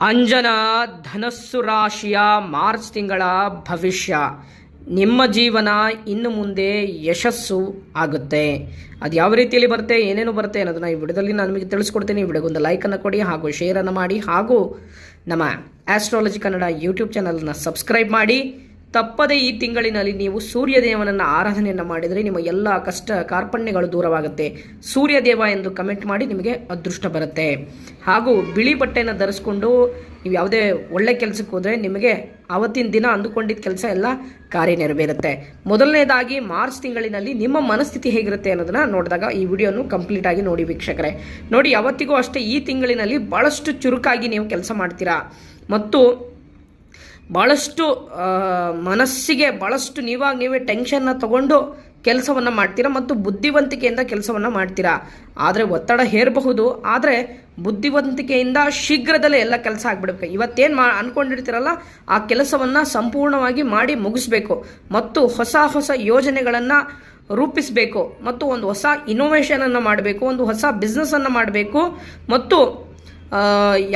ಅಂಜನ ಧನಸ್ಸು ರಾಶಿಯ ಮಾರ್ಚ್ ತಿಂಗಳ ಭವಿಷ್ಯ. ನಿಮ್ಮ ಜೀವನ ಇನ್ನು ಮುಂದೆ ಯಶಸ್ಸು ಆಗುತ್ತೆ. ಅದು ಯಾವ ರೀತಿಯಲ್ಲಿ ಬರುತ್ತೆ, ಏನೇನು ಬರುತ್ತೆ ಅನ್ನೋದನ್ನ ಈ ವಿಡಿಯೋದಲ್ಲಿ ನಾನು ನಿಮಗೆ ತಿಳಿಸ್ಕೊಡ್ತೀನಿ. ಈ ವಿಡಿಯೋಗೊಂದು ಲೈಕನ್ನು ಕೊಡಿ ಹಾಗೂ ಶೇರನ್ನು ಮಾಡಿ ಹಾಗೂ ನಮ್ಮ ಆಸ್ಟ್ರಾಲಜಿ ಕನ್ನಡ ಯೂಟ್ಯೂಬ್ ಚಾನಲ್ನ ಸಬ್ಸ್ಕ್ರೈಬ್ ಮಾಡಿ. ತಪ್ಪದೇ ಈ ತಿಂಗಳಿನಲ್ಲಿ ನೀವು ಸೂರ್ಯದೇವನನ್ನು ಆರಾಧನೆಯನ್ನು ಮಾಡಿದರೆ ನಿಮ್ಮ ಎಲ್ಲ ಕಷ್ಟ ಕಾರ್ಪಣ್ಯಗಳು ದೂರವಾಗುತ್ತೆ. ಸೂರ್ಯದೇವ ಎಂದು ಕಮೆಂಟ್ ಮಾಡಿ ನಿಮಗೆ ಅದೃಷ್ಟ ಬರುತ್ತೆ. ಹಾಗೂ ಬಿಳಿ ಬಟ್ಟೆಯನ್ನು ಧರಿಸ್ಕೊಂಡು ನೀವು ಯಾವುದೇ ಒಳ್ಳೆ ಕೆಲಸಕ್ಕೆ ಹೋದರೆ ನಿಮಗೆ ಆವತ್ತಿನ ದಿನ ಅಂದುಕೊಂಡಿದ್ದ ಕೆಲಸ ಎಲ್ಲ ಕಾರ್ಯ ನೆರವೇರುತ್ತೆ ಮೊದಲನೇದಾಗಿ ಮಾರ್ಚ್ ತಿಂಗಳಿನಲ್ಲಿ ನಿಮ್ಮ ಮನಸ್ಥಿತಿ ಹೇಗಿರುತ್ತೆ ಅನ್ನೋದನ್ನ ನೋಡಿದಾಗ ಈ ವಿಡಿಯೋನು ಕಂಪ್ಲೀಟ್ ಆಗಿ ನೋಡಿ ವೀಕ್ಷಕರೇ. ನೋಡಿ ಯಾವತ್ತಿಗೂ ಅಷ್ಟೇ ಈ ತಿಂಗಳಿನಲ್ಲಿ ಭಾಳಷ್ಟು ಚುರುಕಾಗಿ ನೀವು ಕೆಲಸ ಮಾಡ್ತೀರಾ. ಮತ್ತು ಭಾಳಷ್ಟು ಮನಸ್ಸಿಗೆ ಭಾಳಷ್ಟು ನೀವಾಗ ನೀವೇ ಟೆನ್ಷನ್ನ ತಗೊಂಡು ಕೆಲಸವನ್ನು ಮಾಡ್ತೀರಾ ಮತ್ತು ಬುದ್ಧಿವಂತಿಕೆಯಿಂದ ಕೆಲಸವನ್ನು ಮಾಡ್ತೀರಾ? ಆದರೆ ಒತ್ತಡ ಹೇರಬಹುದು, ಆದರೆ ಬುದ್ಧಿವಂತಿಕೆಯಿಂದ ಶೀಘ್ರದಲ್ಲೇ ಎಲ್ಲ ಕೆಲಸ ಆಗ್ಬಿಡ್ಬೇಕು. ಇವತ್ತೇನು ಮಾ ಅಂದ್ಕೊಂಡಿರ್ತೀರಲ್ಲ ಆ ಕೆಲಸವನ್ನು ಸಂಪೂರ್ಣವಾಗಿ ಮಾಡಿ ಮುಗಿಸ್ಬೇಕು ಮತ್ತು ಹೊಸ ಹೊಸ ಯೋಜನೆಗಳನ್ನು ರೂಪಿಸಬೇಕು ಮತ್ತು ಒಂದು ಹೊಸ ಇನೋವೇಷನನ್ನು ಮಾಡಬೇಕು, ಒಂದು ಹೊಸ ಬಿಸ್ನೆಸ್ಸನ್ನು ಮಾಡಬೇಕು ಮತ್ತು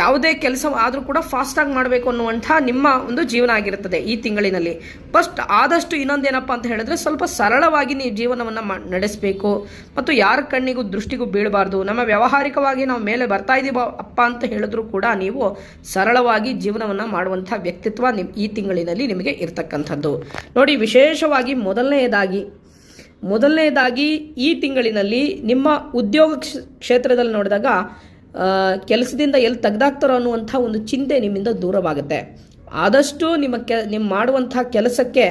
ಯಾವುದೇ ಕೆಲಸ ಆದರೂ ಕೂಡ ಫಾಸ್ಟಾಗಿ ಮಾಡಬೇಕು ಅನ್ನುವಂಥ ನಿಮ್ಮ ಒಂದು ಜೀವನ ಆಗಿರುತ್ತದೆ ಈ ತಿಂಗಳಿನಲ್ಲಿ. ಫಸ್ಟ್ ಆದಷ್ಟು ಇನ್ನೊಂದೇನಪ್ಪ ಅಂತ ಹೇಳಿದ್ರೆ ಸ್ವಲ್ಪ ಸರಳವಾಗಿ ನೀವು ಜೀವನವನ್ನು ನಡೆಸಬೇಕು. ಮತ್ತು ಯಾರ ಕಣ್ಣಿಗೂ ದೃಷ್ಟಿಗೂ ಬೀಳಬಾರ್ದು. ನಮ್ಮ ವ್ಯಾವಹಾರಿಕವಾಗಿ ನಾವು ಮೇಲೆ ಬರ್ತಾ ಇದ್ದೀವ ಅಪ್ಪ ಅಂತ ಹೇಳಿದ್ರೂ ಕೂಡ ನೀವು ಸರಳವಾಗಿ ಜೀವನವನ್ನು ಮಾಡುವಂಥ ವ್ಯಕ್ತಿತ್ವ ನಿಮ್, ಈ ತಿಂಗಳಿನಲ್ಲಿ ನಿಮಗೆ ಇರತಕ್ಕಂಥದ್ದು. ನೋಡಿ, ವಿಶೇಷವಾಗಿ ಮೊದಲನೆಯದಾಗಿ ಮೊದಲನೆಯದಾಗಿ ಈ ತಿಂಗಳಿನಲ್ಲಿ ನಿಮ್ಮ ಉದ್ಯೋಗ ಕ್ಷೇತ್ರದಲ್ಲಿ ನೋಡಿದಾಗ ಕೆಲಸದಿಂದ ಎಲ್ಲಿ ತೆಗ್ದಾಕ್ತಾರೋ ಅನ್ನುವಂಥ ಒಂದು ಚಿಂತೆ ನಿಮ್ಮಿಂದ ದೂರವಾಗುತ್ತೆ. ಆದಷ್ಟು ನಿಮ್ಮ ಕೆ, ನಿಮ್ಮ ಮಾಡುವಂಥ ಕೆಲಸಕ್ಕೆ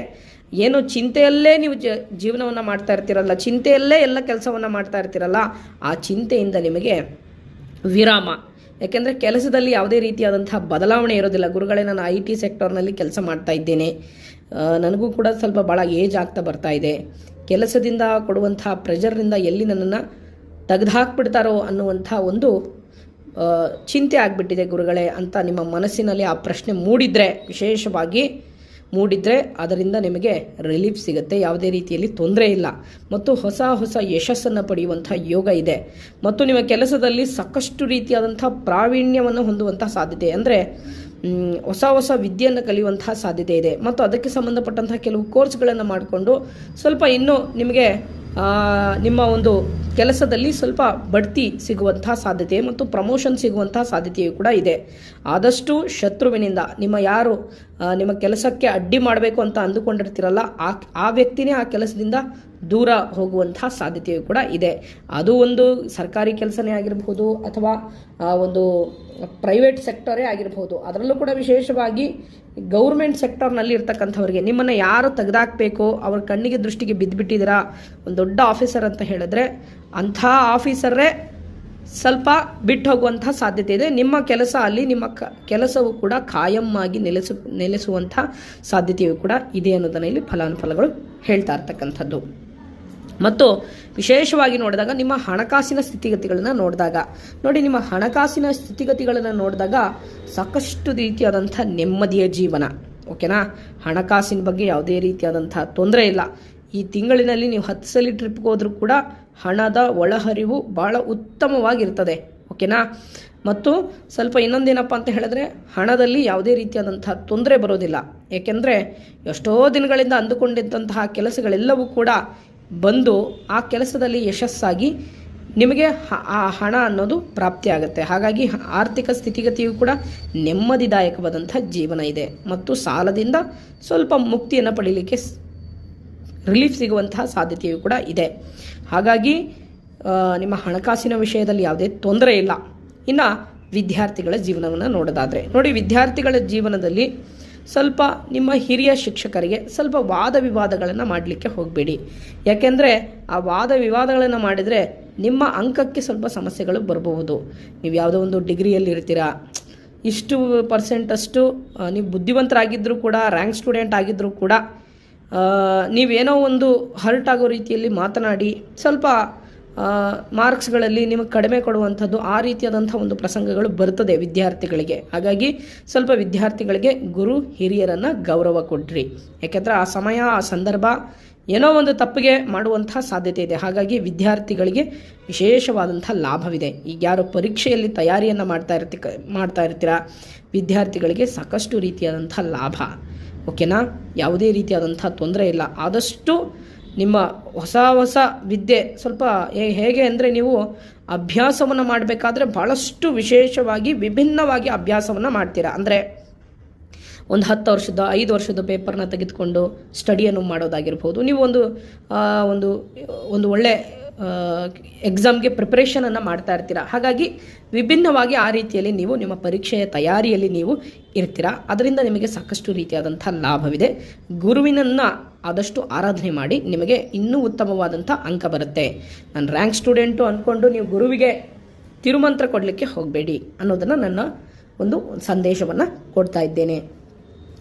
ಏನು ಚಿಂತೆಯಲ್ಲೇ ನೀವು ಜ, ಜೀವನವನ್ನು ಮಾಡ್ತಾ ಇರ್ತೀರಲ್ಲ, ಚಿಂತೆಯಲ್ಲೇ ಎಲ್ಲ ಕೆಲಸವನ್ನು ಮಾಡ್ತಾ ಇರ್ತೀರಲ್ಲ, ಆ ಚಿಂತೆಯಿಂದ ನಿಮಗೆ ವಿರಾಮ. ಯಾಕೆಂದರೆ ಕೆಲಸದಲ್ಲಿ ಯಾವುದೇ ರೀತಿಯಾದಂಥ ಬದಲಾವಣೆ ಇರೋದಿಲ್ಲ. ಗುರುಗಳೇ, ನಾನು ಐ ಟಿ ಸೆಕ್ಟರ್ನಲ್ಲಿ ಕೆಲಸ ಮಾಡ್ತಾ ಇದ್ದೇನೆ. ನನಗೂ ಕೂಡ ಸ್ವಲ್ಪ ಭಾಳ ಏಜ್ ಆಗ್ತಾ ಬರ್ತಾ ಇದೆ. ಕೆಲಸದಿಂದ ಕೊಡುವಂಥ ಪ್ರೆಷರ್ನಿಂದ ಎಲ್ಲಿ ನನ್ನನ್ನು ತೆಗೆದುಹಾಕ್ಬಿಡ್ತಾರೋ ಅನ್ನುವಂಥ ಒಂದು ಚಿಂತೆ ಆಗಿಬಿಟ್ಟಿದೆ ಗುರುಗಳೇ ಅಂತ ನಿಮ್ಮ ಮನಸ್ಸಿನಲ್ಲಿ ಆ ಪ್ರಶ್ನೆ ಮೂಡಿದರೆ, ವಿಶೇಷವಾಗಿ ಮೂಡಿದರೆ ಅದರಿಂದ ನಿಮಗೆ ರಿಲೀಫ್ ಸಿಗುತ್ತೆ. ಯಾವುದೇ ರೀತಿಯಲ್ಲಿ ತೊಂದರೆ ಇಲ್ಲ. ಮತ್ತು ಹೊಸ ಹೊಸ ಯಶಸ್ಸನ್ನು ಪಡೆಯುವಂಥ ಯೋಗ ಇದೆ. ಮತ್ತು ನಿಮ್ಮ ಕೆಲಸದಲ್ಲಿ ಸಾಕಷ್ಟು ರೀತಿಯಾದಂಥ ಪ್ರಾವೀಣ್ಯವನ್ನು ಹೊಂದುವಂಥ ಸಾಧ್ಯತೆ ಅಂದರೆ ಹೊಸ ಹೊಸ ವಿದ್ಯೆಯನ್ನು ಕಲಿಯುವಂತಹ ಸಾಧ್ಯತೆ ಇದೆ. ಮತ್ತು ಅದಕ್ಕೆ ಸಂಬಂಧಪಟ್ಟಂತಹ ಕೆಲವು ಕೋರ್ಸ್ಗಳನ್ನು ಮಾಡಿಕೊಂಡು ಸ್ವಲ್ಪ ಇನ್ನೂ ನಿಮಗೆ ನಿಮ್ಮ ಒಂದು ಕೆಲಸದಲ್ಲಿ ಸ್ವಲ್ಪ ಬಡ್ತಿ ಸಿಗುವಂತಹ ಸಾಧ್ಯತೆ ಮತ್ತು ಪ್ರಮೋಷನ್ ಸಿಗುವಂತಹ ಸಾಧ್ಯತೆಯು ಕೂಡ ಇದೆ. ಆದಷ್ಟು ಶತ್ರುವಿನಿಂದ ನಿಮ್ಮ ಯಾರು ನಿಮ್ಮ ಕೆಲಸಕ್ಕೆ ಅಡ್ಡಿ ಮಾಡಬೇಕು ಅಂತ ಅಂದುಕೊಂಡಿರ್ತೀರಲ್ಲ, ಆ ಆ ವ್ಯಕ್ತಿನೇ ಆ ಕೆಲಸದಿಂದ ದೂರ ಹೋಗುವಂತಹ ಸಾಧ್ಯತೆಯು ಕೂಡ ಇದೆ. ಅದು ಒಂದು ಸರ್ಕಾರಿ ಕೆಲಸನೇ ಆಗಿರಬಹುದು ಅಥವಾ ಒಂದು ಪ್ರೈವೇಟ್ ಸೆಕ್ಟರೇ ಆಗಿರಬಹುದು. ಅದರಲ್ಲೂ ಕೂಡ ವಿಶೇಷವಾಗಿ ಗೌರ್ಮೆಂಟ್ ಸೆಕ್ಟರ್ನಲ್ಲಿ ಇರ್ತಕ್ಕಂಥವ್ರಿಗೆ ನಿಮ್ಮನ್ನು ಯಾರು ತೆಗೆದಾಕಬೇಕು, ಅವ್ರ ಕಣ್ಣಿಗೆ ದೃಷ್ಟಿಗೆ ಬಿದ್ದುಬಿಟ್ಟಿದ್ದೀರಾ, ಒಂದು ದೊಡ್ಡ ಆಫೀಸರ್ ಅಂತ ಹೇಳಿದ್ರೆ ಅಂಥ ಆಫೀಸರೇ ಸ್ವಲ್ಪ ಬಿಟ್ಟು ಹೋಗುವಂಥ ಸಾಧ್ಯತೆ ಇದೆ. ನಿಮ್ಮ ಕೆಲಸ ಅಲ್ಲಿ ನಿಮ್ಮ ಕ, ಕೆಲಸವು ಕೂಡ ಕಾಯಂ ಆಗಿ ನೆಲೆಸು, ನೆಲೆಸುವಂಥ ಸಾಧ್ಯತೆಯು ಕೂಡ ಇದೆ ಅನ್ನೋದನ್ನು ಇಲ್ಲಿ ಫಲಾನುಫಲಗಳು ಹೇಳ್ತಾ ಇರ್ತಕ್ಕಂಥದ್ದು. ಮತ್ತು ವಿಶೇಷವಾಗಿ ನೋಡಿದಾಗ ನಿಮ್ಮ ಹಣಕಾಸಿನ ಸ್ಥಿತಿಗತಿಗಳನ್ನು ನೋಡಿದಾಗ, ನೋಡಿ ನಿಮ್ಮ ಹಣಕಾಸಿನ ಸ್ಥಿತಿಗತಿಗಳನ್ನು ನೋಡಿದಾಗ ಸಾಕಷ್ಟು ರೀತಿಯಾದಂಥ ನೆಮ್ಮದಿಯ ಜೀವನ, ಓಕೆನಾ? ಹಣಕಾಸಿನ ಬಗ್ಗೆ ಯಾವುದೇ ರೀತಿಯಾದಂಥ ತೊಂದರೆ ಇಲ್ಲ. ಈ ತಿಂಗಳಿನಲ್ಲಿ ನೀವು ಹತ್ತು ಸಲ ಟ್ರಿಪ್ಗೆ ಹೋದರೂ ಕೂಡ ಹಣದ ಒಳಹರಿವು ಭಾಳ ಉತ್ತಮವಾಗಿರ್ತದೆ, ಓಕೆನಾ? ಮತ್ತು ಸ್ವಲ್ಪ ಇನ್ನೊಂದೇನಪ್ಪ ಅಂತ ಹೇಳಿದ್ರೆ, ಹಣದಲ್ಲಿ ಯಾವುದೇ ರೀತಿಯಾದಂತಹ ತೊಂದರೆ ಬರೋದಿಲ್ಲ. ಏಕೆಂದರೆ ಎಷ್ಟೋ ದಿನಗಳಿಂದ ಅಂದುಕೊಂಡಿದ್ದಂತಹ ಕೆಲಸಗಳೆಲ್ಲವೂ ಕೂಡ ಬಂದು ಆ ಕೆಲಸದಲ್ಲಿ ಯಶಸ್ಸಾಗಿ ನಿಮಗೆ ಆ ಹಣ ಅನ್ನೋದು ಪ್ರಾಪ್ತಿಯಾಗುತ್ತೆ. ಹಾಗಾಗಿ ಆರ್ಥಿಕ ಸ್ಥಿತಿಗತಿಯು ಕೂಡ ನೆಮ್ಮದಿದಾಯಕವಾದಂಥ ಜೀವನ ಇದೆ. ಮತ್ತು ಸಾಲದಿಂದ ಸ್ವಲ್ಪ ಮುಕ್ತಿಯನ್ನು ಪಡೀಲಿಕ್ಕೆ ರಿಲೀಫ್ ಸಿಗುವಂತಹ ಸಾಧ್ಯತೆಯೂ ಕೂಡ ಇದೆ. ಹಾಗಾಗಿ ನಿಮ್ಮ ಹಣಕಾಸಿನ ವಿಷಯದಲ್ಲಿ ಯಾವುದೇ ತೊಂದರೆ ಇಲ್ಲ. ಇನ್ನು ವಿದ್ಯಾರ್ಥಿಗಳ ಜೀವನವನ್ನು ನೋಡೋದಾದರೆ. ನೋಡಿ, ವಿದ್ಯಾರ್ಥಿಗಳ ಜೀವನದಲ್ಲಿ ಸ್ವಲ್ಪ ನಿಮ್ಮ ಹಿರಿಯ ಶಿಕ್ಷಕರಿಗೆ ಸ್ವಲ್ಪ ವಾದ ವಿವಾದಗಳನ್ನು ಮಾಡಲಿಕ್ಕೆ ಹೋಗಬೇಡಿ. ಯಾಕೆಂದರೆ, ಆ ವಾದ ವಿವಾದಗಳನ್ನು ಮಾಡಿದರೆ ನಿಮ್ಮ ಅಂಕಕ್ಕೆ ಸ್ವಲ್ಪ ಸಮಸ್ಯೆಗಳು ಬರಬಹುದು. ನೀವು ಯಾವುದೋ ಒಂದು ಡಿಗ್ರಿಯಲ್ಲಿ ಇರ್ತೀರಾ. ಇಷ್ಟು ಪರ್ಸೆಂಟಷ್ಟು ನೀವು ಬುದ್ಧಿವಂತರಾಗಿದ್ದರೂ ಕೂಡ, ರ್ಯಾಂಕ್ ಸ್ಟೂಡೆಂಟ್ ಆಗಿದ್ದರೂ ಕೂಡ ನೀವೇನೋ ಒಂದು ಹರ್ಟ್ ಆಗೋ ರೀತಿಯಲ್ಲಿ ಮಾತನಾಡಿ ಸ್ವಲ್ಪ ಮಾರ್ಕ್ಸ್ಗಳಲ್ಲಿ ನಿಮಗೆ ಕಡಿಮೆ ಕೊಡುವಂಥದ್ದು ಆ ರೀತಿಯಾದಂಥ ಒಂದು ಪ್ರಸಂಗಗಳು ಬರ್ತದೆ ವಿದ್ಯಾರ್ಥಿಗಳಿಗೆ. ಹಾಗಾಗಿ ಸ್ವಲ್ಪ ವಿದ್ಯಾರ್ಥಿಗಳಿಗೆ ಗುರು ಹಿರಿಯರನ್ನು ಗೌರವ ಕೊಡ್ರಿ. ಯಾಕೆಂದರೆ ಆ ಸಮಯ, ಆ ಸಂದರ್ಭ ಏನೋ ಒಂದು ತಪ್ಪಿಗೆ ಮಾಡುವಂಥ ಸಾಧ್ಯತೆ ಇದೆ. ಹಾಗಾಗಿ ವಿದ್ಯಾರ್ಥಿಗಳಿಗೆ ವಿಶೇಷವಾದಂಥ ಲಾಭವಿದೆ. ಈಗ ಯಾರು ಪರೀಕ್ಷೆಯಲ್ಲಿ ತಯಾರಿಯನ್ನು ಮಾಡ್ತಾ ಇರ್ತಿ ಮಾಡ್ತಾ ಇರ್ತೀರಾ? ವಿದ್ಯಾರ್ಥಿಗಳಿಗೆ ಸಾಕಷ್ಟು ರೀತಿಯಾದಂಥ ಲಾಭ. ಓಕೆನಾ? ಯಾವುದೇ ರೀತಿಯಾದಂಥ ತೊಂದರೆ ಇಲ್ಲ. ಆದಷ್ಟು ನಿಮ್ಮ ಹೊಸ ಹೊಸ ವಿದ್ಯೆ ಸ್ವಲ್ಪ ಹೇಗೆ ಅಂದರೆ ನೀವು ಅಭ್ಯಾಸವನ್ನು ಮಾಡಬೇಕಾದ್ರೆ ಭಾಳಷ್ಟು ವಿಶೇಷವಾಗಿ ವಿಭಿನ್ನವಾಗಿ ಅಭ್ಯಾಸವನ್ನು ಮಾಡ್ತೀರಾ? ಅಂದರೆ ಒಂದು ಹತ್ತು ವರ್ಷದ, ಐದು ವರ್ಷದ ಪೇಪರ್ನ ತೆಗೆದುಕೊಂಡು ಸ್ಟಡಿಯನ್ನು ಮಾಡೋದಾಗಿರ್ಬೋದು. ನೀವು ಒಂದು ಒಂದು ಒಂದು ಒಳ್ಳೆ ಎಕ್ಸಾಮ್ಗೆ ಪ್ರಿಪ್ರೇಷನನ್ನು ಮಾಡ್ತಾ ಇರ್ತೀರಾ? ಹಾಗಾಗಿ ವಿಭಿನ್ನವಾಗಿ ಆ ರೀತಿಯಲ್ಲಿ ನೀವು ನಿಮ್ಮ ಪರೀಕ್ಷೆಯ ತಯಾರಿಯಲ್ಲಿ ನೀವು ಇರ್ತೀರಾ? ಅದರಿಂದ ನಿಮಗೆ ಸಾಕಷ್ಟು ರೀತಿಯಾದಂಥ ಲಾಭವಿದೆ. ಗುರುವಿನನ್ನು ಆದಷ್ಟು ಆರಾಧನೆ ಮಾಡಿ ನಿಮಗೆ ಇನ್ನೂ ಉತ್ತಮವಾದಂಥ ಅಂಕ ಬರುತ್ತೆ. ನಾನು ರ್ಯಾಂಕ್ ಸ್ಟೂಡೆಂಟು ಅಂದ್ಕೊಂಡು ನೀವು ಗುರುವಿಗೆ ತಿರುಮಂತ್ರ ಕೊಡಲಿಕ್ಕೆ ಹೋಗಬೇಡಿ ಅನ್ನೋದನ್ನು ನನ್ನ ಒಂದು ಸಂದೇಶವನ್ನು ಕೊಡ್ತಾ ಇದ್ದೇನೆ.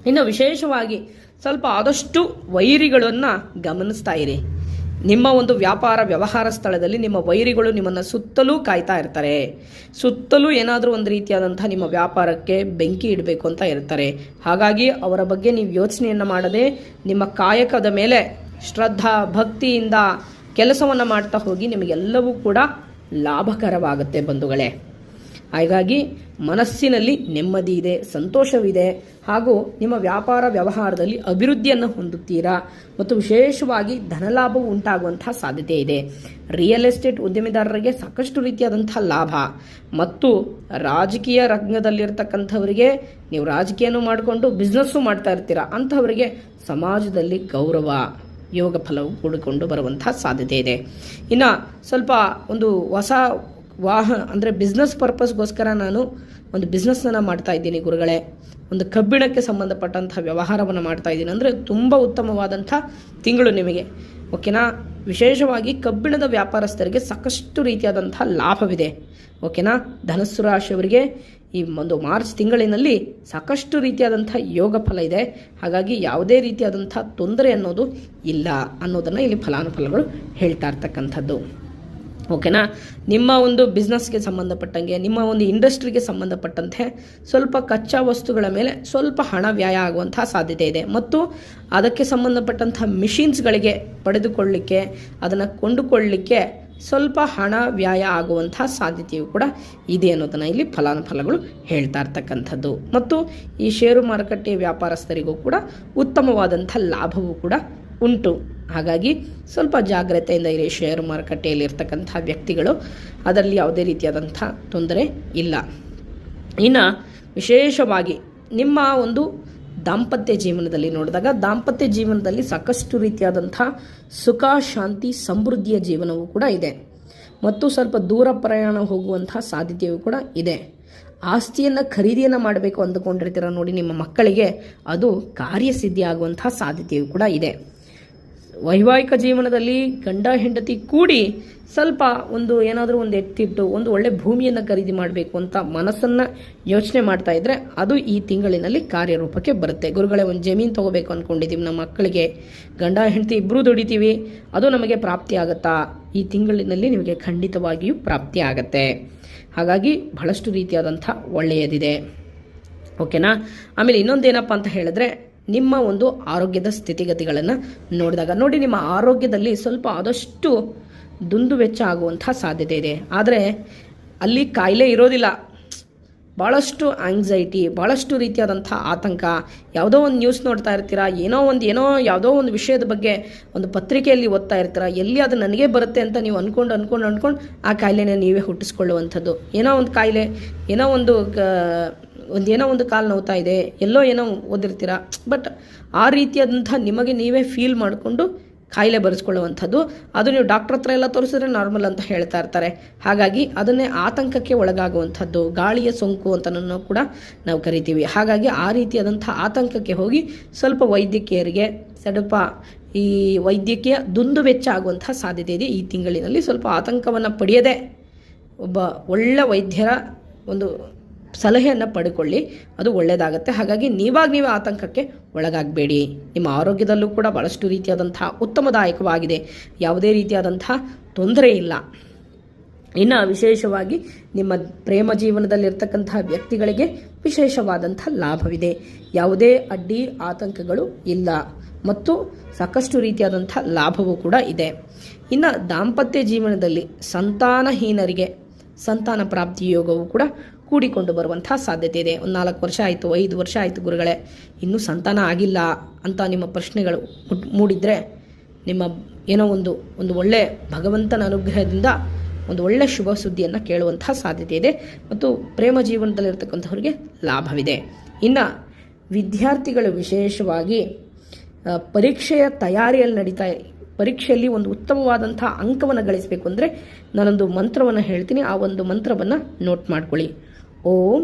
ಇನ್ನು ವಿಶೇಷವಾಗಿ ಸ್ವಲ್ಪ ಆದಷ್ಟು ವೈರಿಗಳನ್ನು ಗಮನಿಸ್ತಾ ಇರಿ. ನಿಮ್ಮ ಒಂದು ವ್ಯಾಪಾರ, ವ್ಯವಹಾರ ಸ್ಥಳದಲ್ಲಿ ನಿಮ್ಮ ವೈರಿಗಳು ನಿಮ್ಮನ್ನು ಸುತ್ತಲೂ ಕಾಯ್ತಾ ಇರ್ತಾರೆ. ಸುತ್ತಲೂ ಏನಾದರೂ ಒಂದು ರೀತಿಯಾದಂಥ ನಿಮ್ಮ ವ್ಯಾಪಾರಕ್ಕೆ ಬೆಂಕಿ ಇಡಬೇಕು ಅಂತ ಇರ್ತಾರೆ. ಹಾಗಾಗಿ ಅವರ ಬಗ್ಗೆ ನೀವು ಯೋಚನೆಯನ್ನು ಮಾಡದೆ ನಿಮ್ಮ ಕಾಯಕದ ಮೇಲೆ ಶ್ರದ್ಧಾ, ಭಕ್ತಿಯಿಂದ ಕೆಲಸವನ್ನು ಮಾಡ್ತಾ ಹೋಗಿ ನಿಮಗೆಲ್ಲವೂ ಕೂಡ ಲಾಭಕರವಾಗುತ್ತೆ ಬಂಧುಗಳೇ. ಹಾಗಾಗಿ ಮನಸ್ಸಿನಲ್ಲಿ ನೆಮ್ಮದಿ ಇದೆ, ಸಂತೋಷವಿದೆ. ಹಾಗೂ ನಿಮ್ಮ ವ್ಯಾಪಾರ ವ್ಯವಹಾರದಲ್ಲಿ ಅಭಿವೃದ್ಧಿಯನ್ನು ಹೊಂದುತ್ತೀರಾ? ಮತ್ತು ವಿಶೇಷವಾಗಿ ಧನಲಾಭವು ಉಂಟಾಗುವಂತಹ ಸಾಧ್ಯತೆ ಇದೆ. ರಿಯಲ್ ಎಸ್ಟೇಟ್ ಉದ್ಯಮಿದಾರರಿಗೆ ಸಾಕಷ್ಟು ರೀತಿಯಾದಂತಹ ಲಾಭ. ಮತ್ತು ರಾಜಕೀಯ ರಂಗದಲ್ಲಿರ್ತಕ್ಕಂಥವರಿಗೆ ನೀವು ರಾಜಕೀಯನೂ ಮಾಡಿಕೊಂಡು ಬಿಸ್ನೆಸ್ಸು ಮಾಡ್ತಾ ಇರ್ತೀರಾ? ಅಂಥವರಿಗೆ ಸಮಾಜದಲ್ಲಿ ಗೌರವ ಯೋಗ ಫಲವು ಕೂಡಿಕೊಂಡು ಬರುವಂತಹ ಸಾಧ್ಯತೆ ಇದೆ. ಇನ್ನು ಸ್ವಲ್ಪ ಒಂದು ಹೊಸ ವಾಹ ಅಂದರೆ ಬಿಸ್ನೆಸ್ ಪರ್ಪಸ್ಗೋಸ್ಕರ ನಾನು ಒಂದು ಬಿಸ್ನೆಸ್ಸನ್ನು ಮಾಡ್ತಾ ಇದ್ದೀನಿ ಗುರುಗಳೇ. ಒಂದು ಕಬ್ಬಿಣಕ್ಕೆ ಸಂಬಂಧಪಟ್ಟಂಥ ವ್ಯವಹಾರವನ್ನು ಮಾಡ್ತಾ ಇದ್ದೀನಿ. ಅಂದರೆ ತುಂಬ ಉತ್ತಮವಾದಂಥ ತಿಂಗಳು ನಿಮಗೆ. ಓಕೆನಾ? ವಿಶೇಷವಾಗಿ ಕಬ್ಬಿಣದ ವ್ಯಾಪಾರಸ್ಥರಿಗೆ ಸಾಕಷ್ಟು ರೀತಿಯಾದಂಥ ಲಾಭವಿದೆ. ಓಕೆನಾ? ಧನಸ್ಸು ರಾಶಿಯವರಿಗೆ ಈ ಒಂದು ಮಾರ್ಚ್ ತಿಂಗಳಿನಲ್ಲಿ ಸಾಕಷ್ಟು ರೀತಿಯಾದಂಥ ಯೋಗ ಫಲ ಇದೆ. ಹಾಗಾಗಿ ಯಾವುದೇ ರೀತಿಯಾದಂಥ ತೊಂದರೆ ಅನ್ನೋದು ಇಲ್ಲ ಅನ್ನೋದನ್ನು ಇಲ್ಲಿ ಫಲಾನುಫಲಗಳು ಹೇಳ್ತಾ ಇರ್ತಕ್ಕಂಥದ್ದು. ಓಕೆನಾ? ನಿಮ್ಮ ಒಂದು ಬಿಸ್ನೆಸ್ಗೆ ಸಂಬಂಧಪಟ್ಟಂಗೆ, ನಿಮ್ಮ ಒಂದು ಇಂಡಸ್ಟ್ರಿಗೆ ಸಂಬಂಧಪಟ್ಟಂತೆ ಸ್ವಲ್ಪ ಕಚ್ಚಾ ವಸ್ತುಗಳ ಮೇಲೆ ಸ್ವಲ್ಪ ಹಣ ವ್ಯಯ ಆಗುವಂತಹ ಸಾಧ್ಯತೆ ಇದೆ. ಮತ್ತು ಅದಕ್ಕೆ ಸಂಬಂಧಪಟ್ಟಂಥ ಮಿಷಿನ್ಸ್ಗಳಿಗೆ ಪಡೆದುಕೊಳ್ಳಿಕ್ಕೆ, ಅದನ್ನು ಕೊಂಡುಕೊಳ್ಳಲಿಕ್ಕೆ ಸ್ವಲ್ಪ ಹಣ ವ್ಯಯ ಆಗುವಂತಹ ಸಾಧ್ಯತೆಯು ಕೂಡ ಇದೆ ಅನ್ನೋದನ್ನು ಇಲ್ಲಿ ಫಲಾನುಫಲಗಳು ಹೇಳ್ತಾ ಇರ್ತಕ್ಕಂಥದ್ದು. ಮತ್ತು ಈ ಷೇರು ಮಾರುಕಟ್ಟೆ ವ್ಯಾಪಾರಸ್ಥರಿಗೂ ಕೂಡ ಉತ್ತಮವಾದಂಥ ಲಾಭವೂ ಕೂಡ ಉಂಟು. ಹಾಗಾಗಿ ಸ್ವಲ್ಪ ಜಾಗ್ರತೆಯಿಂದ ಇರಿ ಷೇರು ಮಾರುಕಟ್ಟೆಯಲ್ಲಿ ಇರ್ತಕ್ಕಂಥ ವ್ಯಕ್ತಿಗಳು. ಅದರಲ್ಲಿ ಯಾವುದೇ ರೀತಿಯಾದಂಥ ತೊಂದರೆ ಇಲ್ಲ. ಇನ್ನು ವಿಶೇಷವಾಗಿ ನಿಮ್ಮ ಒಂದು ದಾಂಪತ್ಯ ಜೀವನದಲ್ಲಿ ನೋಡಿದಾಗ ದಾಂಪತ್ಯ ಜೀವನದಲ್ಲಿ ಸಾಕಷ್ಟು ರೀತಿಯಾದಂಥ ಸುಖ, ಶಾಂತಿ, ಸಮೃದ್ಧಿಯ ಜೀವನವೂ ಕೂಡ ಇದೆ. ಮತ್ತು ಸ್ವಲ್ಪ ದೂರ ಪ್ರಯಾಣ ಹೋಗುವಂಥ ಸಾಧ್ಯತೆಯೂ ಕೂಡ ಇದೆ. ಆಸ್ತಿಯನ್ನು ಖರೀದಿಯನ್ನು ಮಾಡಬೇಕು ಅಂದುಕೊಂಡಿರ್ತೀರ ನೋಡಿ ನಿಮ್ಮ ಮಕ್ಕಳಿಗೆ ಅದು ಕಾರ್ಯಸಿದ್ಧಿ ಆಗುವಂಥ ಸಾಧ್ಯತೆಯೂ ಕೂಡ ಇದೆ. ವೈವಾಹಿಕ ಜೀವನದಲ್ಲಿ ಗಂಡ ಹೆಂಡತಿ ಕೂಡಿ ಸ್ವಲ್ಪ ಒಂದು ಏನಾದರೂ ಒಂದು ಎತ್ತಿಟ್ಟು, ಒಂದು ಒಳ್ಳೆ ಭೂಮಿಯನ್ನು ಖರೀದಿ ಮಾಡಬೇಕು ಅಂತ ಮನಸ್ಸನ್ನು ಯೋಚನೆ ಮಾಡ್ತಾ ಇದ್ರೆ ಅದು ಈ ತಿಂಗಳಿನಲ್ಲಿ ಕಾರ್ಯರೂಪಕ್ಕೆ ಬರುತ್ತೆ. ಗುರುಗಳೇ, ಒಂದು ಜಮೀನು ತೊಗೋಬೇಕು ಅಂದ್ಕೊಂಡಿದ್ದೀವಿ ನಮ್ಮ ಮಕ್ಕಳಿಗೆ. ಗಂಡ ಹೆಂಡತಿ ಇಬ್ಬರೂ ದುಡಿತೀವಿ, ಅದು ನಮಗೆ ಪ್ರಾಪ್ತಿ ಆಗುತ್ತಾ? ಈ ತಿಂಗಳಿನಲ್ಲಿ ನಿಮಗೆ ಖಂಡಿತವಾಗಿಯೂ ಪ್ರಾಪ್ತಿ ಆಗತ್ತೆ. ಹಾಗಾಗಿ ಬಹಳಷ್ಟು ರೀತಿಯಾದಂಥ ಒಳ್ಳೆಯದಿದೆ. ಓಕೆನಾ? ಆಮೇಲೆ ಇನ್ನೊಂದೇನಪ್ಪ ಅಂತ ಹೇಳಿದ್ರೆ ನಿಮ್ಮ ಒಂದು ಆರೋಗ್ಯದ ಸ್ಥಿತಿಗತಿಗಳನ್ನು ನೋಡಿದಾಗ, ನೋಡಿ ನಿಮ್ಮ ಆರೋಗ್ಯದಲ್ಲಿ ಸ್ವಲ್ಪ ಆದಷ್ಟು ದುಂದು ವೆಚ್ಚ ಆಗುವಂಥ ಸಾಧ್ಯತೆ ಇದೆ. ಆದರೆ ಅಲ್ಲಿ ಕಾಯಿಲೆ ಇರೋದಿಲ್ಲ. ಭಾಳಷ್ಟು ಆಂಗ್ಸೈಟಿ ಭಾಳಷ್ಟು ರೀತಿಯಾದಂಥ ಆತಂಕ, ಯಾವುದೋ ಒಂದು ನ್ಯೂಸ್ ನೋಡ್ತಾ ಇರ್ತೀರಾ, ಏನೋ ಒಂದು, ಏನೋ ಯಾವುದೋ ಒಂದು ವಿಷಯದ ಬಗ್ಗೆ ಒಂದು ಪತ್ರಿಕೆಯಲ್ಲಿ ಓದ್ತಾ ಇರ್ತೀರಾ, ಎಲ್ಲಿ ಅದು ನನಗೆ ಬರುತ್ತೆ ಅಂತ ನೀವು ಅಂದ್ಕೊಂಡು ಅಂದ್ಕೊಂಡು ಅಂದ್ಕೊಂಡು ಆ ಕಾಯಿಲೆನ ನೀವೇ ಹುಟ್ಟಿಸ್ಕೊಳ್ಳುವಂಥದ್ದು. ಏನೋ ಒಂದು ಕಾಯಿಲೆ, ಏನೋ ಒಂದು ಒಂದು ಏನೋ ಒಂದು ಕಾಲು ನೋವ್ತಾ ಇದೆ, ಎಲ್ಲೋ ಏನೋ ಓದಿರ್ತೀರ. ಬಟ್ ಆ ರೀತಿಯಾದಂಥ ನಿಮಗೆ ನೀವೇ ಫೀಲ್ ಮಾಡಿಕೊಂಡು ಕಾಯಿಲೆ ಬರೆಸ್ಕೊಳ್ಳುವಂಥದ್ದು. ಅದು ನೀವು ಡಾಕ್ಟ್ರ್ ಹತ್ರ ಎಲ್ಲ ತೋರಿಸಿದ್ರೆ ನಾರ್ಮಲ್ ಅಂತ ಹೇಳ್ತಾ ಇರ್ತಾರೆ. ಹಾಗಾಗಿ ಅದನ್ನೇ ಆತಂಕಕ್ಕೆ ಒಳಗಾಗುವಂಥದ್ದು, ಗಾಳಿಯ ಸೋಂಕು ಅಂತನೂ ಕೂಡ ನಾವು ಕರಿತೀವಿ. ಹಾಗಾಗಿ ಆ ರೀತಿಯಾದಂಥ ಆತಂಕಕ್ಕೆ ಹೋಗಿ ಸ್ವಲ್ಪ ವೈದ್ಯಕೀಯರಿಗೆ, ಸ್ವಲ್ಪ ಈ ವೈದ್ಯಕೀಯ ದುಂದು ವೆಚ್ಚ ಆಗುವಂಥ ಸಾಧ್ಯತೆ ಇದೆ. ಈ ತಿಂಗಳಿನಲ್ಲಿ ಸ್ವಲ್ಪ ಆತಂಕವನ್ನು ಪಡೆಯದೆ ಒಬ್ಬ ಒಳ್ಳೆ ವೈದ್ಯರ ಒಂದು ಸಲಹೆಯನ್ನು ಪಡ್ಕೊಳ್ಳಿ. ಅದು ಒಳ್ಳೆಯದಾಗುತ್ತೆ ಹಾಗಾಗಿ ನೀವಾಗ ನೀವೇ ಆತಂಕಕ್ಕೆ ಒಳಗಾಗಬೇಡಿ. ನಿಮ್ಮ ಆರೋಗ್ಯದಲ್ಲೂ ಕೂಡ ಭಾಳಷ್ಟು ರೀತಿಯಾದಂಥ ಉತ್ತಮದಾಯಕವಾಗಿದೆ. ಯಾವುದೇ ರೀತಿಯಾದಂಥ ತೊಂದರೆ ಇಲ್ಲ. ಇನ್ನು ವಿಶೇಷವಾಗಿ ನಿಮ್ಮ ಪ್ರೇಮ ಜೀವನದಲ್ಲಿರ್ತಕ್ಕಂಥ ವ್ಯಕ್ತಿಗಳಿಗೆ ವಿಶೇಷವಾದಂಥ ಲಾಭವಿದೆ. ಯಾವುದೇ ಅಡ್ಡಿ ಆತಂಕಗಳು ಇಲ್ಲ. ಮತ್ತು ಸಾಕಷ್ಟು ರೀತಿಯಾದಂಥ ಲಾಭವೂ ಕೂಡ ಇದೆ. ಇನ್ನು ದಾಂಪತ್ಯ ಜೀವನದಲ್ಲಿ ಸಂತಾನಹೀನರಿಗೆ ಸಂತಾನ ಪ್ರಾಪ್ತಿ ಯೋಗವು ಕೂಡ ಕೂಡಿಕೊಂಡು ಬರುವಂತಹ ಸಾಧ್ಯತೆ ಇದೆ. ಒಂದು ನಾಲ್ಕು ವರ್ಷ ಆಯಿತು, ಐದು ವರ್ಷ ಆಯಿತು ಗುರುಗಳೇ. ಇನ್ನೂ ಸಂತಾನ ಆಗಿಲ್ಲ ಅಂತ ನಿಮ್ಮ ಪ್ರಶ್ನೆಗಳು ಮೂಡಿದರೆ ನಿಮ್ಮ ಏನೋ ಒಂದು ಒಂದು ಒಳ್ಳೆಯ ಭಗವಂತನ ಅನುಗ್ರಹದಿಂದ ಒಂದು ಒಳ್ಳೆ ಶುಭ ಸುದ್ದಿಯನ್ನು ಕೇಳುವಂತಹ ಸಾಧ್ಯತೆ ಇದೆ ಮತ್ತು ಪ್ರೇಮ ಜೀವನದಲ್ಲಿರ್ತಕ್ಕಂಥವ್ರಿಗೆ ಲಾಭವಿದೆ. ಇನ್ನು ವಿದ್ಯಾರ್ಥಿಗಳು ವಿಶೇಷವಾಗಿ ಪರೀಕ್ಷೆಯ ತಯಾರಿಯಲ್ಲಿ ನಡೀತಾ, ಪರೀಕ್ಷೆಯಲ್ಲಿ ಒಂದು ಉತ್ತಮವಾದಂಥ ಅಂಕವನ್ನು ಗಳಿಸಬೇಕು ಅಂದರೆ ನಾನೊಂದು ಮಂತ್ರವನ್ನು ಹೇಳ್ತೀನಿ. ಆ ಒಂದು ಮಂತ್ರವನ್ನು ನೋಟ್ ಮಾಡ್ಕೊಳ್ಳಿ. ಓಂ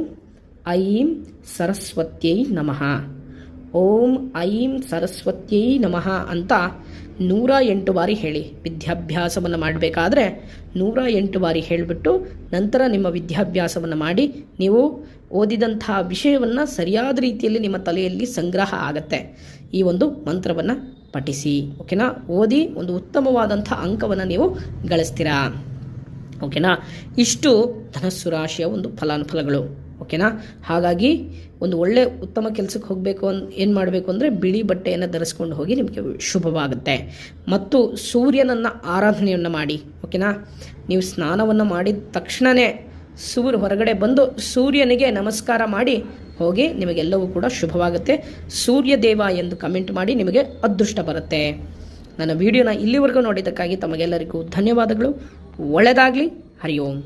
ಐಂ ಸರಸ್ವತ್ಯೈ ನಮಃ. ಓಂ ಐಂ ಸರಸ್ವತ್ಯೈ ನಮಃ ಅಂತ ನೂರ ಎಂಟು ಬಾರಿ ಹೇಳಿ. ವಿದ್ಯಾಭ್ಯಾಸವನ್ನು ಮಾಡಬೇಕಾದ್ರೆ ನೂರ ಎಂಟು ಬಾರಿ ಹೇಳಿಬಿಟ್ಟು ನಂತರ ನಿಮ್ಮ ವಿದ್ಯಾಭ್ಯಾಸವನ್ನು ಮಾಡಿ ನೀವು ಓದಿದಂತಹ ವಿಷಯವನ್ನು ಸರಿಯಾದ ರೀತಿಯಲ್ಲಿ ನಿಮ್ಮ ತಲೆಯಲ್ಲಿ ಸಂಗ್ರಹ ಆಗತ್ತೆ. ಈ ಒಂದು ಮಂತ್ರವನ್ನು ಪಠಿಸಿ. ಓಕೆನಾ? ಓದಿ ಒಂದು ಉತ್ತಮವಾದಂಥ ಅಂಕವನ್ನು ನೀವು ಗಳಿಸ್ತೀರಾ? ಓಕೆನಾ? ಇಷ್ಟು ಧನಸ್ಸು ರಾಶಿಯ ಒಂದು ಫಲಾನುಫಲಗಳು, ಓಕೆನಾ? ಹಾಗಾಗಿ ಒಂದು ಒಳ್ಳೆ ಉತ್ತಮ ಕೆಲಸಕ್ಕೆ ಹೋಗಬೇಕು ಅನ್, ಏನು ಮಾಡಬೇಕು ಅಂದರೆ ಬಿಳಿ ಬಟ್ಟೆಯನ್ನು ಧರಿಸ್ಕೊಂಡು ಹೋಗಿ ನಿಮಗೆ ಶುಭವಾಗುತ್ತೆ. ಮತ್ತು ಸೂರ್ಯನನ್ನು ಆರಾಧನೆಯನ್ನು ಮಾಡಿ, ಓಕೆನಾ? ನೀವು ಸ್ನಾನವನ್ನು ಮಾಡಿದ ತಕ್ಷಣವೇ ಸೂರ್ಯ ಹೊರಗಡೆ ಬಂದು ಸೂರ್ಯನಿಗೆ ನಮಸ್ಕಾರ ಮಾಡಿ ಹೋಗಿ ನಿಮಗೆಲ್ಲವೂ ಕೂಡ ಶುಭವಾಗುತ್ತೆ. ಸೂರ್ಯ ದೇವ ಎಂದು ಕಮೆಂಟ್ ಮಾಡಿ ನಿಮಗೆ ಅದೃಷ್ಟ ಬರುತ್ತೆ. ನನ್ನ ವಿಡಿಯೋನ ಇಲ್ಲಿವರೆಗೂ ನೋಡಿದ್ದಕ್ಕಾಗಿ ತಮಗೆಲ್ಲರಿಗೂ ಧನ್ಯವಾದಗಳು. ಒಳ್ಳೆಯದಾಗಲಿ ಹರಿ ಓಂ.